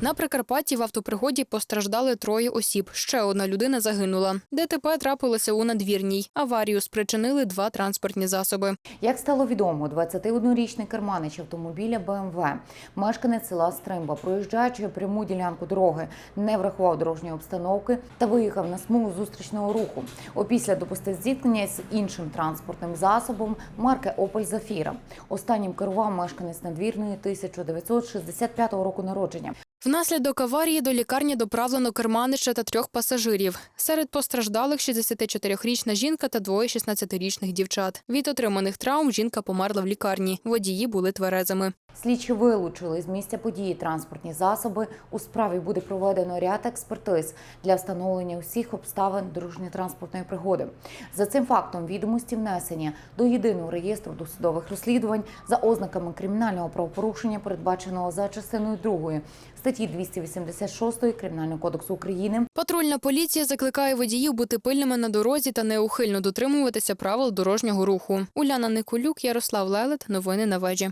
На Прикарпатті в автопригоді постраждали троє осіб. Ще одна людина загинула. ДТП трапилося у надвірній. Аварію спричинили два транспортні засоби. Як стало відомо, 21-річний керманич автомобіля БМВ, мешканець села Стримба, проїжджаючи пряму ділянку дороги, не врахував дорожньої обстановки та виїхав на смугу зустрічного руху. Опісля допустив зіткнення з іншим транспортним засобом марки Опель Зафіра. Останнім керував мешканець надвірної 1965 року народження. Внаслідок аварії до лікарні доправлено керманича та трьох пасажирів. Серед постраждалих 64-річна жінка та двоє 16-річних дівчат. Від отриманих травм жінка померла в лікарні. Водії були тверезими. Слідчі вилучили з місця події транспортні засоби. У справі буде проведено ряд експертиз для встановлення усіх обставин дорожньо-транспортної пригоди. За цим фактом відомості внесення до єдиного реєстру досудових розслідувань за ознаками кримінального правопорушення, передбаченого за частиною 2 статті 286 Кримінального кодексу України. Патрульна поліція закликає водіїв бути пильними на дорозі та неухильно дотримуватися правил дорожнього руху. Уляна Николюк, Ярослав Лелет. Новини на вежі.